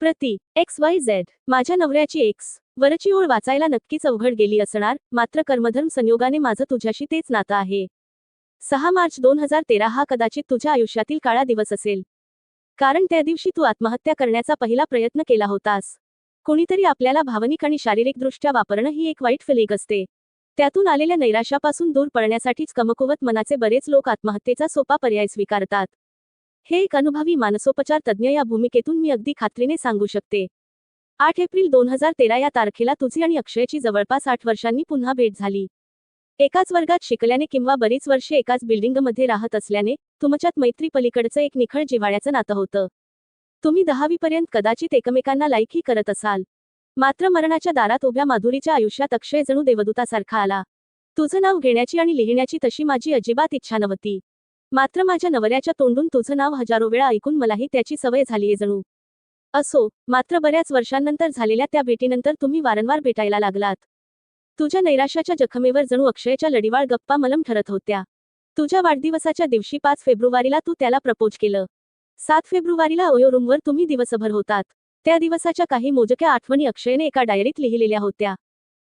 प्रति x Y Z माझ्या नवऱ्याची एक्स वरची ओळ वाचायला नक्कीच अवघड गेली असणार मात्र कर्मधर्म संयोगाने माझं तुझ्याशी तेच नातं आहे. सहा मार्च दोन हजार तेरा हा कदाचित तुझ्या आयुष्यातील काळा दिवस असेल. कारण त्या दिवशी तू आत्महत्या करण्याचा पहिला प्रयत्न केला होतास. कोणीतरी आपल्याला भावनिक आणि शारीरिकदृष्ट्या वापरणं ही एक वाईट फिलिंग असते. त्यातून आलेल्या नैराश्यापासून दूर पडण्यासाठीच कमकुवत मनाचे बरेच लोक आत्महत्येचा सोपा पर्याय स्वीकारतात. हे एक अनुभवी मानसोपचार तज्ज्ञ या भूमिकेतून मी अगदी खात्रीने सांगू शकते. आठ एप्रिल दोन हजार तेरा या तारखेला तुझी आणि अक्षयची जवळपास आठ वर्षांनी पुन्हा भेट झाली. एकाच वर्गात शिकल्याने किंवा बरीच वर्षे एकाच बिल्डिंगमध्ये राहत असल्याने तुमच्यात मैत्री पलीकडचं एक निखळ जिव्हाळ्याचं नातं होतं. तुम्ही दहावीपर्यंत कदाचित एकमेकांना लाईकही करत असाल. मात्र मरणाच्या दारात उभ्या माधुरीच्या आयुष्यात अक्षय जणू देवदूतासारखा आला. तुझं नाव घेण्याची आणि लिहिण्याची तशी माझी अजिबात इच्छा नव्हती. मात्र माझ्या नवऱ्याच्या तोंडून तुझं नाव हजारो वेळा ऐकून मलाही त्याची सवय झालीये जणू. असो मात्र बऱ्याच वर्षांनंतर झालेल्या त्या भेटीनंतर तुम्ही वारंवार भेटायला लागलात. तुझ्या नैराश्याच्या जखमेवर जणू अक्षयच्या लढीवाळ गप्पा मलम ठरत होत्या. तुझ्या वाढदिवसाच्या दिवशी पाच फेब्रुवारीला तू त्याला प्रपोज केलं. सात फेब्रुवारीला ओयो रूमवर तुम्ही दिवसभर होतात. त्या दिवसाच्या काही मोजक्या आठवणी अक्षयने एका डायरीत लिहिलेल्या होत्या.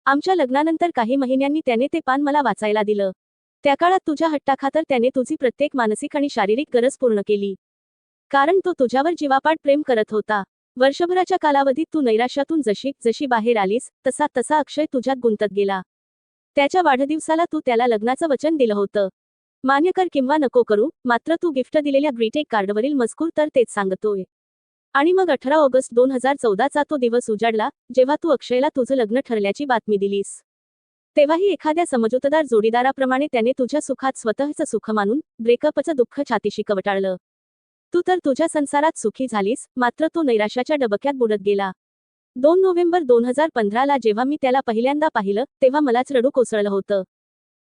आमच्या लग्नानंतर काही महिन्यांनी त्याने ते पान मला वाचायला दिलं. त्या काळात तुझ्या हट्टाखातर त्याने तुझी प्रत्येक मानसिक आणि शारीरिक गरज पूर्ण केली. कारण तो तुझ्यावर जीवापाट प्रेम करत होता. वर्षभराच्या कालावधीत तू नैराश्यातून जशी जशी बाहेर आलीस तसा तसा अक्षय तुझ्यात गुंतत गेला. त्याच्या वाढदिवसाला तू त्याला लग्नाचं वचन दिलं होतं. मान्य कर किंवा नको करू मात्र तू गिफ्ट दिलेल्या ग्रीटेक कार्डवरील मजकूर तर तेच सांगतोय. आणि मग अठरा ऑगस्ट दोन हजार चौदाचा तो दिवस उजाडला जेव्हा तू अक्षयला तुझं लग्न ठरल्याची बातमी दिलीस. तेव्हाही एखाद्या समजूतदार जोडीदाराप्रमाणे त्याने तुझ्या सुखात स्वतःचं सुख मानून ब्रेकअपचं दुःख छातीशी कवटाळलं. तू तर तुझ्या संसारात सुखी झालीस मात्र तो नैराश्याच्या डबक्यात बुडत गेला. दोन नोव्हेंबर दोन हजार पंधराला जेव्हा मी त्याला पहिल्यांदा पाहिलं तेव्हा मलाच रडू कोसळलं होतं.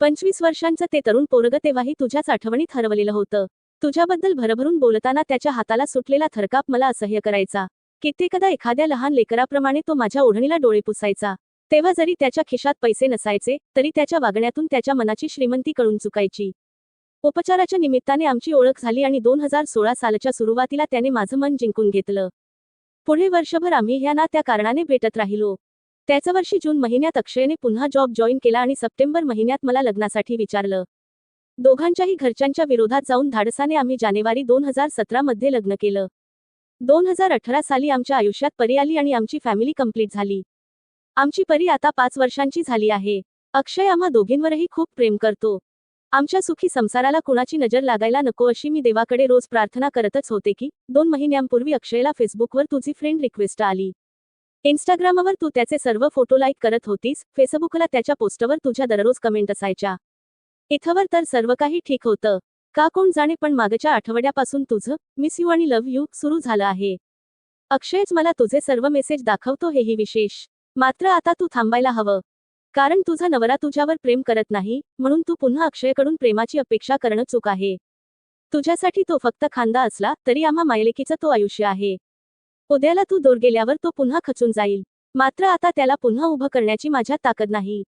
पंचवीस वर्षांचं ते तरुण पोरग तेव्हाही तुझ्याच आठवणीत हरवलेलं होतं. तुझ्याबद्दल भरभरून बोलताना त्याच्या हाताला सुटलेला थरकाप मला असह्य करायचा. कित्येकदा एखाद्या लहान लेकराप्रमाणे तो माझ्या ओढणीला डोळे पुसायचा. तेव्हा जरी त्याच्या खिशात पैसे नसायचे तरी त्याच्या वागण्यातून त्याच्या मनाची श्रीमंती कळून चुकायची. उपचाराच्या निमित्ताने आमची ओळख झाली आणि दोन हजार सोळा सालच्या सुरुवातीला त्याने माझं मन जिंकून घेतलं. पुढे वर्षभर आम्ही ह्या ना त्या कारणाने भेटत राहिलो. त्याच वर्षी जून महिन्यात अक्षयने पुन्हा जॉब जॉईन केला आणि सप्टेंबर महिन्यात मला लग्नासाठी विचारलं. दोघांच्याही घरच्यांच्या विरोधात जाऊन धाडसाने आम्ही जानेवारी दोन हजार सतरा मध्ये लग्न केलं. दोन हजार अठरा साली आमच्या आयुष्यात परी आली आणि आमची फॅमिली कंप्लीट झाली. आमची परी आता पाच वर्षांची झाली आहे. अक्षय आम्हा दोघींवरही खूप प्रेम करतो. आमच्या सुखी संसाराला कुणाची नजर लागायला नको अशी मी देवाकडे रोज प्रार्थना करतच होते की दोन महिन्यांपूर्वी अक्षयला फेसबुकवर तुझी फ्रेंड रिक्वेस्ट आली. इंस्टाग्रामवर तू त्याचे सर्व फोटो लाईक करत होतीस फेसबुकला त्याच्या पोस्टवर तुझ्या दररोज कमेंट असायच्या. इथवर तर सर्व काही ठीक होतं. का कोण जाणे पण मागच्या आठवड्यापासून तुझं मिस यू आणि लव्ह यू सुरू झालं आहे. अक्षयच मला तुझे सर्व मेसेज दाखवतो हेही विशेष. मात्र आता तू थांबायला हवं. कारण तुझा नवरा तुझ्यावर प्रेम करत नाही म्हणून तू पुन्हा अक्षयकडून प्रेमाची अपेक्षा करणं चूक आहे. तुझ्यासाठी तो फक्त खांदा असला तरी आम्हा मायलेकीचं तो आयुष्य आहे. उद्याला तू दूर गेल्यावर तो पुन्हा खचून जाईल. मात्र आता त्याला पुन्हा उभं करण्याची माझ्यात ताकद नाही.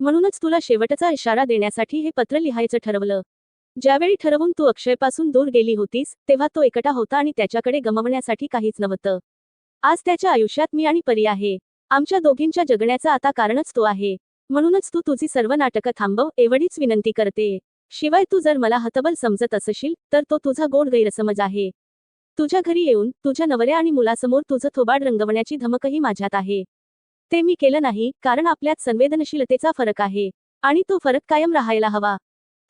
म्हणूनच तुला शेवटचा इशारा देण्यासाठी हे पत्र लिहायचं ठरवलं. ज्यावेळी ठरवून तू अक्षयपासून दूर गेली होतीस तेव्हा तो एकटा होता आणि त्याच्याकडे गमवण्यासाठी काहीच नव्हतं. आज त्याच्या आयुष्यात मी आणि परी आहे. आमच्या दोघींच्या जगण्याचा आता कारणच तो आहे. म्हणूनच तू तुझी सर्व नाटकं थांबव एवढीच विनंती करते. शिवाय तू जर मला हतबल समजत असशील तर तो तुझा गोड गैरसमज आहे. तुझ्या घरी येऊन तुझ्या नवऱ्या आणि मुलासमोर तुझं थोबाड रंगवण्याची धमकही माझ्यात आहे. ते मी केलं नाही कारण आपल्यात संवेदनशीलतेचा फरक आहे. आणि तो फरक कायम राहायला हवा.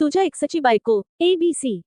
तुझ्या एक्सची बायको ए बी सी.